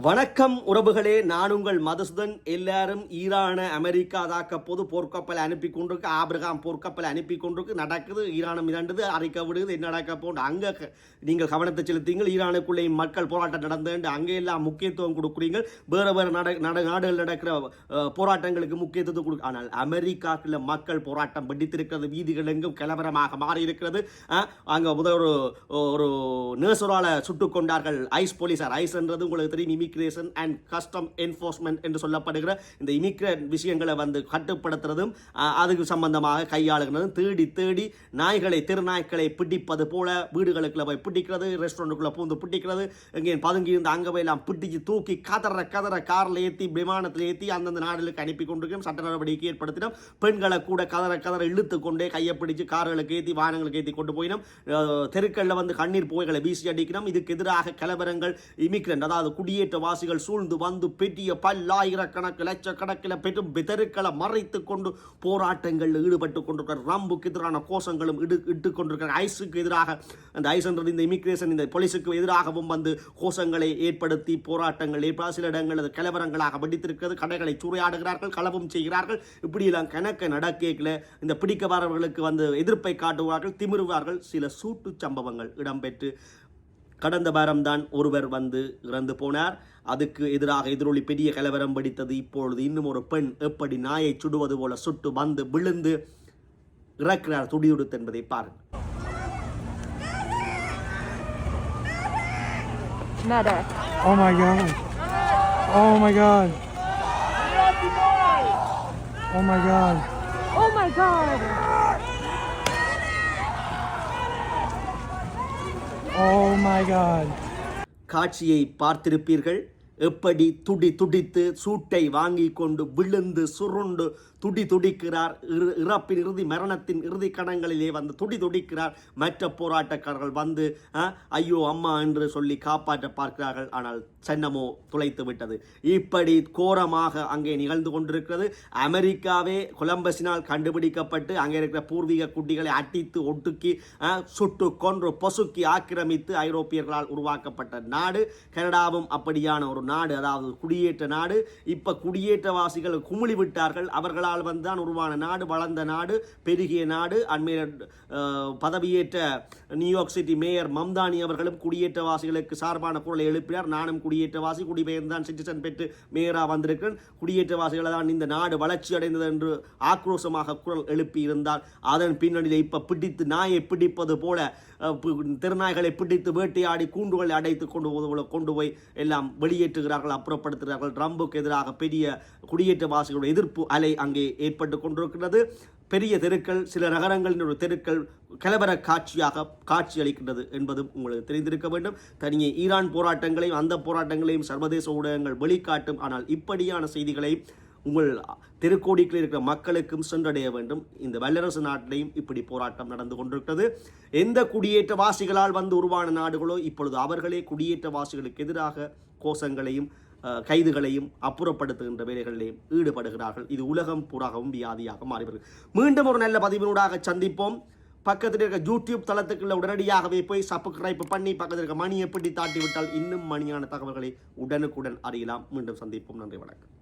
வணக்கம் உறவுகளே நான் உங்கள் மதுசுதன். எல்லாரும் ஈரான அமெரிக்கா தாக்க பொது போர்க்கப்பலை அனுப்பி கொண்டிருக்கு. ஆபிரகாம் போர்க்கப்பலை அனுப்பி கொண்டிருக்கு. நடக்குது ஈரானும் இரண்டுது அறிக்கை விடுது என்ன நடக்க போன்று அங்கே க- நீங்கள் கவனத்தை செலுத்தீங்கள். ஈரானுக்குள்ளே மக்கள் போராட்டம் நடந்து அங்கே எல்லாம் முக்கியத்துவம் கொடுக்குறீங்க வேறு வேறு நட நாடுகள் நடக்கிற போராட்டங்களுக்கு முக்கியத்துவம் கொடுக்கு ஆனால் அமெரிக்காக்குள்ள மக்கள் போராட்டம் வெடித்திருக்கிறது. வீதிகள் எங்கும் கலவரமாக மாறி இருக்கிறது அங்கே முதல் ஒரு ஒரு நேசரால் சுட்டுக் கொண்டார்கள். ஐஸ் போலீஸார் ஐஸ் என்றது உங்களுக்கு தெரியும். இமிக்ரேஷன் அண்ட் கஸ்டம் என்ஃபோர்ஸ்மெண்ட் என்று சொல்லப்படுகிற இந்த இமிக்ரேட் விஷயங்களை வந்து கட்டுப்படுத்துறதும் அதுக்கு சம்பந்தமாக கையாளுகிறதும் தேடி தேடி நாய்களை திருநாய்களை பிடிப்பது போல வீடுகளுக்குள்ள போய் பிடிக்கிறது ரெஸ்டாரண்ட்டுக்குள்ளே பூந்து பிடிக்கிறது இங்கே பதுங்கி இருந்து அங்கே போய் எல்லாம் பிடிச்சு தூக்கி கதற கதற காரில் ஏற்றி விமானத்தில் ஏற்றி அந்தந்த நாடுகளுக்கு அனுப்பி கொண்டிருக்கோம் சட்ட நடவடிக்கை ஏற்படுத்தினோம். பெண்களை கூட கதற கதற இழுத்து கொண்டே கையை பிடிச்சு கார்களுக்கு ஏற்றி வாகனங்களுக்கு ஏற்றி கொண்டு போயினோம். தெருக்களில் வந்து கண்ணீர் புகைகளை வீசி அடிக்கணும் இதுக்கு எதிராக கலவரங்கள் இமிக்ரண்ட் அதாவது குடியேற்ற வாசிகள் சூழ்ந்து வந்து பெரிய பல்லாயிரக்கணக்கு லட்சக்கணக்கில் பெரும் பெதருக்களை மறைத்து கொண்டு போராட்டங்களில் ஈடுபட்டு கொண்டிருக்கிற ரம்புக்கு எதிரான கோஷங்களும் இடு இட்டு கொண்டிருக்கிற ஐஸுக்கு எதிராக அந்த ஐஸ்ன்றது இந்த இமிக்ரேஷன் இந்த போலீஸுக்கு எதிராகவும் வந்து கோஷங்களை ஏற்படுத்தி போராட்டங்கள் ஏற்பட சில இடங்கள் அது கலவரங்களாக வெடித்திருக்கிறது கடைகளை சூறையாடுகிறார்கள் களவும் செய்கிறார்கள். இப்படியெல்லாம் கணக்க நடக்கல இந்த பிடிக்க வரவர்களுக்கு வந்து எதிர்ப்பை காட்டுவார்கள் திமிருவார்கள். சில சூட்டு சம்பவங்கள் இடம்பெற்று கடந்த வாரம்தான் ஒருவர் வந்து இறந்து போனார் அதுக்கு எதிராக எதிரொலி பெரிய கலவரம் வெடித்தது இப்பொழுது இன்னும் ஒரு பெண் எப்படி நாயை சுடுவது போல சுட்டு வந்து விழுந்து இறக்கிறார் துடியுடுத்து என்பதை பாருங்கள் Medic. Oh my god. Oh my god. Oh my god. Oh my god. Oh my god. காட்சியை பார்த்திருப்பீர்கள். எப்படி துடி துடித்து சூட்டை வாங்கி கொண்டு விழுந்து சுருண்டு துடி துடிக்கிறார்? இறு- இறப்பின் இறுதி மரணத்தின் இறுதி கணங்களிலே வந்து துடி துடிக்கிறார். மற்ற போராட்டக்காரர்கள் வந்து ஆ, ஐயோ அம்மா என்று சொல்லி காப்பாற்ற பார்க்கிறார்கள். ஆனால் சென்னமோ துளைத்து விட்டது. இப்படி கோரமாக அங்கே நிகழ்ந்து கொண்டிருக்கிறது. அமெரிக்காவே கொலம்பஸினால் கண்டுபிடிக்கப்பட்டு அங்கே இருக்கிற பூர்வீக குட்டிகளை அட்டித்து ஒட்டுக்கி ஆ, சுட்டு கொன்று பொசுக்கி ஆக்கிரமித்து ஐரோப்பியர்களால் உருவாக்கப்பட்ட நாடு. கனடாவும் அப்படியான ஒரு நாடு அதாவது குடியேற்ற நாடு. இப்போ குடியேற்றவாசிகள் குமிழி விட்டார்கள். அவர்களால் வந்தான் உருவான நாடு வளர்ந்த நாடு பெருகிய நாடு. அண்மையில் பதவியேற்ற நியூயார்க் சிட்டி மேயர் மம்தானி அவர்களும் குடியேற்றவாசிகளுக்கு சார்பான குரலை எழுப்பினார். நானும் குடியேற்றவாசி குடிபெயர்ந்தான் சிட்டிசன் பெற்று மேயராக வந்திருக்கிறேன். குடியேற்றவாசிகளை தான் இந்த நாடு வளர்ச்சி அடைந்தது என்று ஆக்ரோஷமாக குரல் எழுப்பி இருந்தார் அதன் பின்னணியில் இப்போ பிடித்து நாயை பிடிப்பது போல பு- திருநாய்களை பிடித்து வேட்டையாடி கூண்டுகளை அடைத்து கொண்டு போது- கொண்டு போய் எல்லாம் வெளியேற்றுகிறார்கள் அப்புறப்படுத்துகிறார்கள். ட்ரம்புக்கு எதிராக பெரிய குடியேற்றவாசிகளுடைய எதிர்ப்பு அலை அங்கே ஏற்பட்டு கொண்டிருக்கிறது. பெரிய தெருக்கள் சில நகரங்களின் தெருக்கள் கலவர காட்சியாக காட்சி அளிக்கின்றது என்பதும் உங்களுக்கு தெரிந்திருக்க வேண்டும். தனியே ஈரான் போராட்டங்களையும் அந்த போராட்டங்களையும் சர்வதேச ஊடகங்கள் வெளிக்காட்டும். ஆனால் இப்படியான செய்திகளை உங்கள் தெருக்கோடிகளில் இருக்கிற மக்களுக்கும் சென்றடைய வேண்டும். இந்த வல்லரசு நாட்டிலையும் இப்படி போராட்டம் நடந்து கொண்டிருக்கிறது. எந்த குடியேற்றவாசிகளால் வந்து உருவான நாடுகளோ இப்பொழுது அவர்களே குடியேற்றவாசிகளுக்கு எதிராக கோஷங்களையும் கைதுகளையும் அப்புறப்படுத்துகின்ற வேலைகளிலையும் ஈடுபடுகிறார்கள். இது உலகம் பூராகவும் வியாதியாக மாறிவிடுகிறது. மீண்டும் ஒரு நல்ல பதிவினூடாக சந்திப்போம். பக்கத்தில் இருக்க யூடியூப் தளத்துக்குள்ள உடனடியாகவே போய் சப்ஸ்கிரைப் பண்ணி பக்கத்தில் இருக்க மணியை பிடி தாட்டி விட்டால் இன்னும் மணியான தகவல்களை உடனுக்குடன் அறியலாம். மீண்டும் சந்திப்போம். நன்றி வணக்கம்.